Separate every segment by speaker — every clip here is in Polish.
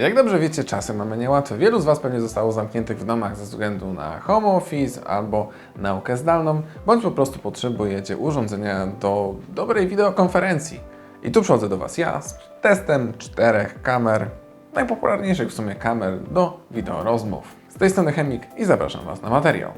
Speaker 1: Jak dobrze wiecie, czasy mamy niełatwe. Wielu z Was pewnie zostało zamkniętych w domach ze względu na home office albo naukę zdalną, bądź po prostu potrzebujecie urządzenia do dobrej wideokonferencji. I tu przychodzę do Was ja z testem czterech kamer, najpopularniejszych w sumie kamer do wideorozmów. Z tej strony Chemik i zapraszam Was na materiał.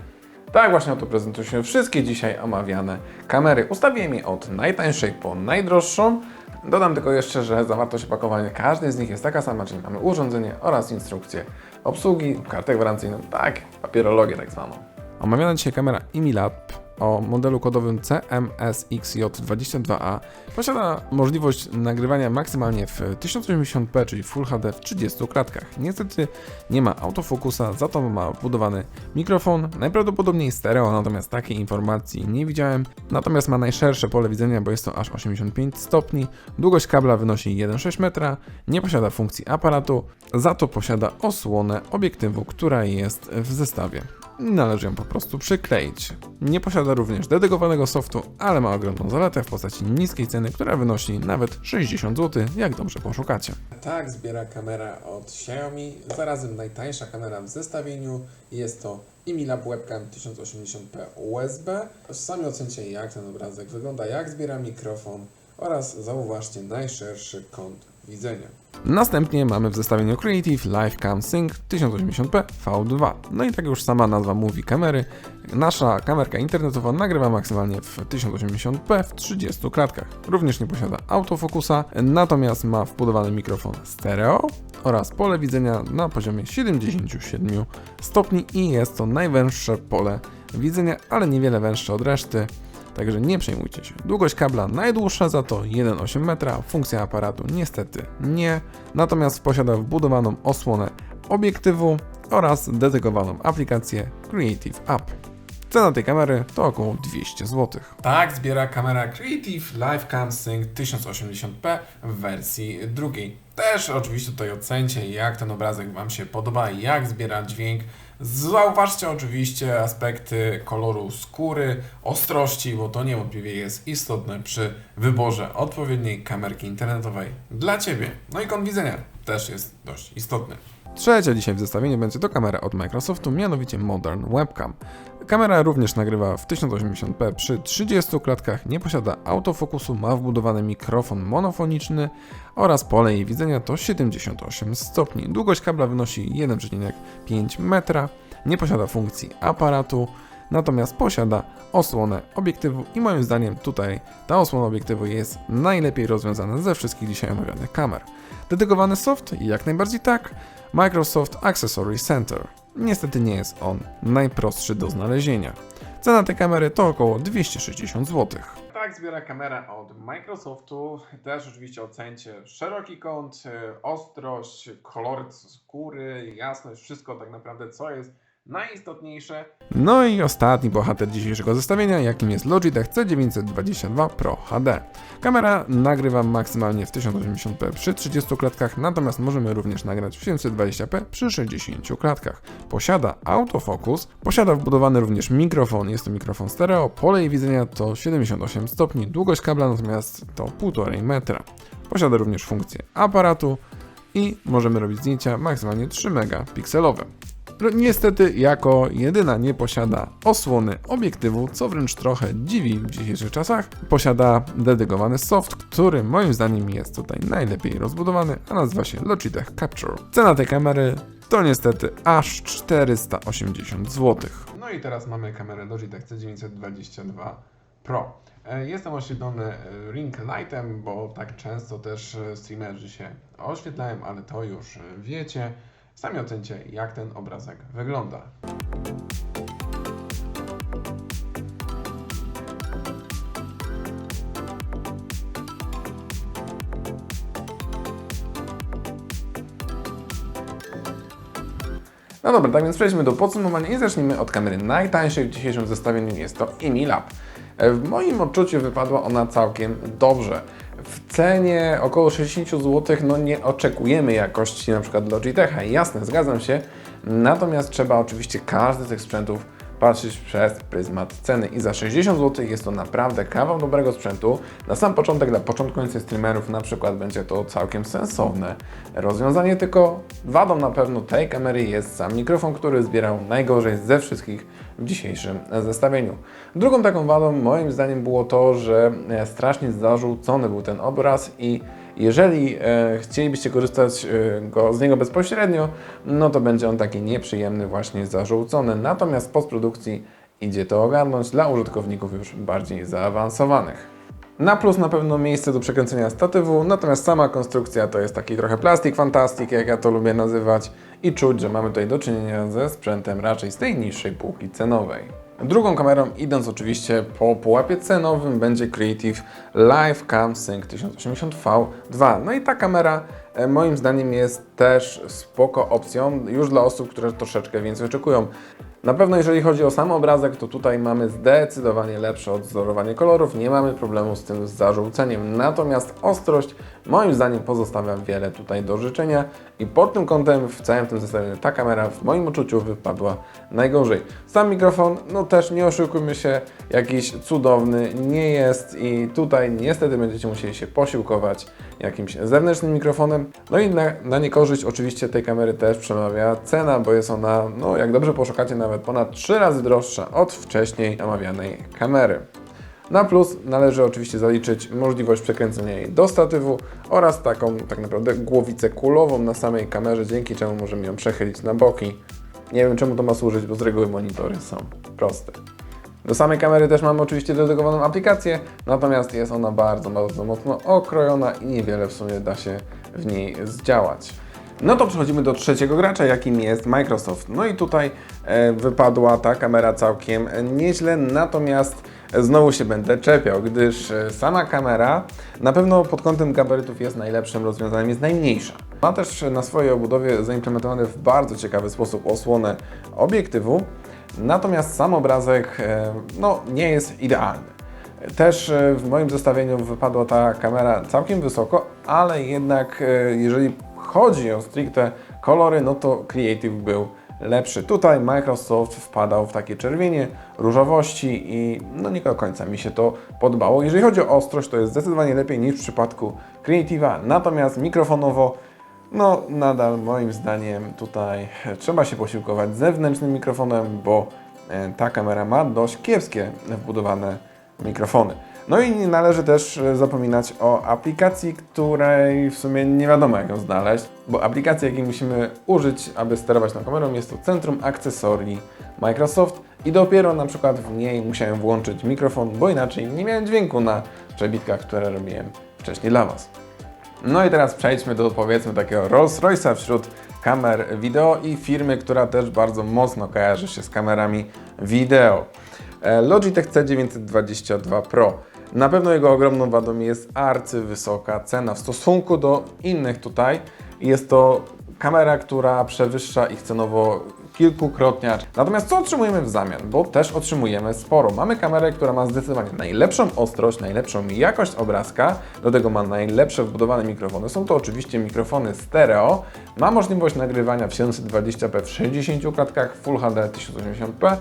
Speaker 1: Tak właśnie oto prezentują się wszystkie dzisiaj omawiane kamery. Ustawiłem je od najtańszej po najdroższą. Dodam tylko jeszcze, że zawartość opakowania każdej z nich jest taka sama, czyli mamy urządzenie oraz instrukcję obsługi, kartę gwarancyjną, tak, papierologię tak zwaną. Omawiana dzisiaj kamera Imilab o modelu kodowym CMSXJ22A posiada możliwość nagrywania maksymalnie w 1080p, czyli Full HD w 30 klatkach. Niestety nie ma autofokusa, za to ma wbudowany mikrofon, najprawdopodobniej stereo, natomiast takiej informacji nie widziałem. Natomiast ma najszersze pole widzenia, bo jest to aż 85 stopni, długość kabla wynosi 1,6 metra, nie posiada funkcji aparatu, za to posiada osłonę obiektywu, która jest w zestawie należy ją po prostu przykleić. Nie posiada również dedykowanego softu, ale ma ogromną zaletę w postaci niskiej ceny, która wynosi nawet 60 zł, jak dobrze poszukacie. Tak zbiera kamera od Xiaomi, zarazem najtańsza kamera w zestawieniu. Jest to Imilab Webcam 1080p USB. Sami ocencie jak ten obrazek wygląda, jak zbiera mikrofon oraz zauważcie najszerszy kąt widzenia. Następnie mamy w zestawieniu Creative Live Cam Sync 1080p V2. No i tak już sama nazwa mówi kamery. Nasza kamerka internetowa nagrywa maksymalnie w 1080p w 30 klatkach. Również nie posiada autofokusa, natomiast ma wbudowany mikrofon stereo oraz pole widzenia na poziomie 77 stopni i jest to najwęższe pole widzenia, ale niewiele węższe od reszty. Także nie przejmujcie się. Długość kabla najdłuższa za to 1,8 metra, funkcja aparatu niestety nie, natomiast posiada wbudowaną osłonę obiektywu oraz dedykowaną aplikację Creative App. Cena tej kamery to około 200 zł. Tak zbiera kamera Creative Live Cam Sync 1080p w wersji drugiej. Też oczywiście tutaj ocencie jak ten obrazek Wam się podoba, jak zbiera dźwięk. Zauważcie oczywiście aspekty koloru skóry, ostrości, bo to niewątpliwie jest istotne przy wyborze odpowiedniej kamerki internetowej dla Ciebie. No i kąt widzenia też jest dość istotny. Trzecia dzisiaj w zestawieniu będzie to kamera od Microsoftu, mianowicie Modern Webcam. Kamera również nagrywa w 1080p przy 30 klatkach, nie posiada autofokusu, ma wbudowany mikrofon monofoniczny oraz pole jej widzenia to 78 stopni. Długość kabla wynosi 1,5 metra, nie posiada funkcji aparatu, natomiast posiada osłonę obiektywu i moim zdaniem tutaj ta osłona obiektywu jest najlepiej rozwiązana ze wszystkich dzisiaj omawianych kamer. Dedykowany soft? Jak najbardziej tak. Microsoft Accessory Center. Niestety nie jest on najprostszy do znalezienia. Cena tej kamery to około 260 zł. Tak zbiera kamera od Microsoftu. Też oczywiście ocencie szeroki kąt, e, ostrość, kolor skóry, jasność, wszystko tak naprawdę co jest najistotniejsze. No i ostatni bohater dzisiejszego zestawienia, jakim jest Logitech C922 Pro HD. Kamera nagrywa maksymalnie w 1080p przy 30 klatkach, natomiast możemy również nagrać w 720p przy 60 klatkach. Posiada autofokus, posiada wbudowany również mikrofon, jest to mikrofon stereo, pole widzenia to 78 stopni, długość kabla natomiast to 1,5 metra. Posiada również funkcję aparatu i możemy robić zdjęcia maksymalnie 3 megapikselowe. Niestety, jako jedyna nie posiada osłony obiektywu, co wręcz trochę dziwi w dzisiejszych czasach. Posiada dedykowany soft, który moim zdaniem jest tutaj najlepiej rozbudowany, a nazywa się Logitech Capture. Cena tej kamery to niestety aż 480 zł. No i teraz mamy kamerę Logitech C922 Pro. E, Jestem oświetlony e, ring lightem, bo tak często też e, streamerzy się oświetlają, ale to już wiecie. Sami ocencie, jak ten obrazek wygląda. No dobra, tak więc przejdźmy do podsumowania i zacznijmy od kamery najtańszej w dzisiejszym zestawieniu. Jest to Imilab. E, W moim odczuciu wypadła ona całkiem dobrze. W cenie około 60 zł no nie oczekujemy jakości na przykład Logitecha. Jasne, zgadzam się. Natomiast trzeba oczywiście każdy z tych sprzętów patrzeć przez pryzmat ceny. I za 60 zł jest to naprawdę kawał dobrego sprzętu. Na sam początek dla początkujących streamerów na przykład będzie to całkiem sensowne rozwiązanie, tylko wadą na pewno tej kamery jest sam mikrofon, który zbierał najgorzej ze wszystkich w dzisiejszym zestawieniu. Drugą taką wadą moim zdaniem było to, że e, strasznie zarzucony był ten obraz i jeżeli e, chcielibyście korzystać e, go, z niego bezpośrednio, no to będzie on taki nieprzyjemny, właśnie zarzucony. Natomiast w postprodukcji idzie to ogarnąć dla użytkowników już bardziej zaawansowanych. Na plus na pewno miejsce do przekręcenia statywu, natomiast sama konstrukcja to jest taki trochę plastik fantastik, jak ja to lubię nazywać i czuć, że mamy tutaj do czynienia ze sprzętem raczej z tej niższej półki cenowej. Drugą kamerą, idąc oczywiście po pułapie cenowym, będzie Creative Live Cam Sync 1080V2. No i ta kamera e, moim zdaniem jest też spoko opcją już dla osób, które troszeczkę więcej oczekują. Na pewno jeżeli chodzi o sam obrazek, to tutaj mamy zdecydowanie lepsze odzorowanie kolorów, nie mamy problemu z tym zarzuceniem. Natomiast ostrość moim zdaniem pozostawia wiele tutaj do życzenia i pod tym kątem w całym tym zestawieniu ta kamera w moim odczuciu wypadła najgorzej. Sam mikrofon, no też nie oszukujmy się, jakiś cudowny nie jest i tutaj niestety będziecie musieli się posiłkować jakimś zewnętrznym mikrofonem. No i na, na niekorzyść oczywiście tej kamery też przemawia cena, bo jest ona, no jak dobrze poszukacie, nawet ponad 3 razy droższa od wcześniej omawianej kamery. Na plus należy oczywiście zaliczyć możliwość przekręcenia jej do statywu oraz taką tak naprawdę głowicę kulową na samej kamerze, dzięki czemu możemy ją przechylić na boki. Nie wiem czemu to ma służyć, bo z reguły monitory są proste. Do samej kamery też mamy oczywiście dedykowaną aplikację, natomiast jest ona bardzo, bardzo mocno okrojona i niewiele w sumie da się w niej zdziałać. No to przechodzimy do trzeciego gracza, jakim jest Microsoft. No i tutaj e, wypadła ta kamera całkiem nieźle, natomiast znowu się będę czepiał, gdyż e, sama kamera na pewno pod kątem gabarytów jest najlepszym rozwiązaniem, jest najmniejsza. Ma też na swojej obudowie zaimplementowany w bardzo ciekawy sposób osłonę obiektywu, natomiast sam obrazek e, no, nie jest idealny. Też w moim zestawieniu wypadła ta kamera całkiem wysoko, ale jednak jeżeli chodzi o stricte kolory, no to Creative był lepszy. Tutaj Microsoft wpadał w takie czerwienie, różowości i no nie do końca mi się to podobało. Jeżeli chodzi o ostrość, to jest zdecydowanie lepiej niż w przypadku Creative'a, natomiast mikrofonowo no, nadal moim zdaniem tutaj trzeba się posiłkować zewnętrznym mikrofonem, bo e, ta kamera ma dość kiepskie wbudowane mikrofony. No i nie należy też e, zapominać o aplikacji, której w sumie nie wiadomo jak ją znaleźć, bo aplikacja, jakiej musimy użyć, aby sterować tą kamerą, jest to Centrum Akcesorii Microsoft i dopiero na przykład w niej musiałem włączyć mikrofon, bo inaczej nie miałem dźwięku na przebitkach, które robiłem wcześniej dla Was. No i teraz przejdźmy do powiedzmy takiego Rolls Royce'a wśród kamer wideo i firmy, która też bardzo mocno kojarzy się z kamerami wideo. E, Logitech C922 Pro. Na pewno jego ogromną wadą jest arcywysoka cena w stosunku do innych tutaj. Jest to kamera, która przewyższa ich cenowo kilkukrotnie. Natomiast co otrzymujemy w zamian? Bo też otrzymujemy sporo. Mamy kamerę, która ma zdecydowanie najlepszą ostrość, najlepszą jakość obrazka, do tego ma najlepsze wbudowane mikrofony. Są to oczywiście mikrofony stereo. Ma możliwość nagrywania w 720p w 60 klatkach, Full HD 1080p.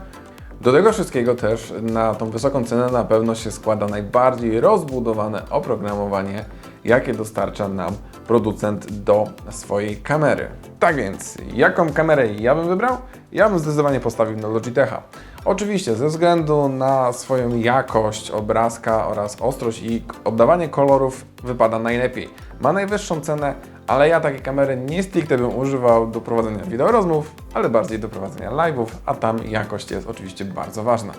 Speaker 1: Do tego wszystkiego też na tą wysoką cenę na pewno się składa najbardziej rozbudowane oprogramowanie, jakie dostarcza nam producent do swojej kamery. Tak więc, jaką kamerę ja bym wybrał? Ja bym zdecydowanie postawił na Logitecha. Oczywiście ze względu na swoją jakość obrazka oraz ostrość i oddawanie kolorów wypada najlepiej. Ma najwyższą cenę, ale ja takiej kamery nie stricte bym używał do prowadzenia wideorozmów, ale bardziej do prowadzenia live'ów, a tam jakość jest oczywiście bardzo ważna.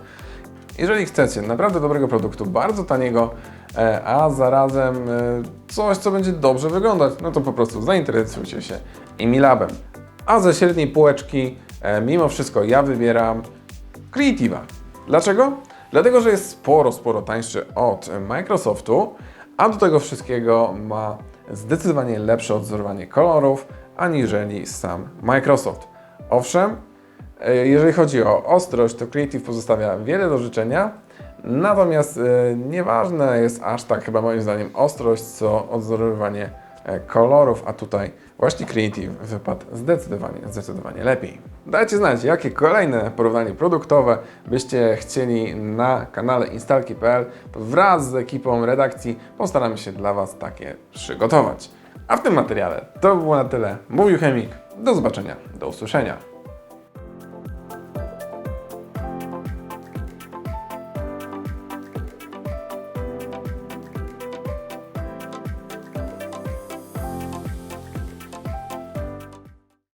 Speaker 1: Jeżeli chcecie naprawdę dobrego produktu, bardzo taniego, e, a zarazem e, coś, co będzie dobrze wyglądać, no to po prostu zainteresujcie się Imilabem. A ze średniej półeczki, e, mimo wszystko ja wybieram Creative'a. Dlaczego? Dlatego, że jest sporo, sporo tańszy od Microsoftu, a do tego wszystkiego ma zdecydowanie lepsze odzorowanie kolorów aniżeli sam Microsoft. Owszem, e, jeżeli chodzi o ostrość, to Creative pozostawia wiele do życzenia, natomiast e, nieważne jest aż tak chyba moim zdaniem ostrość, co odzorowywanie e, kolorów, a tutaj Właśnie Creative wypadł zdecydowanie, zdecydowanie lepiej. Dajcie znać, jakie kolejne porównanie produktowe byście chcieli na kanale instalki.pl. Wraz z ekipą redakcji postaramy się dla Was takie przygotować. A w tym materiale to by było na tyle. Mówił Chemik. Do zobaczenia, do usłyszenia.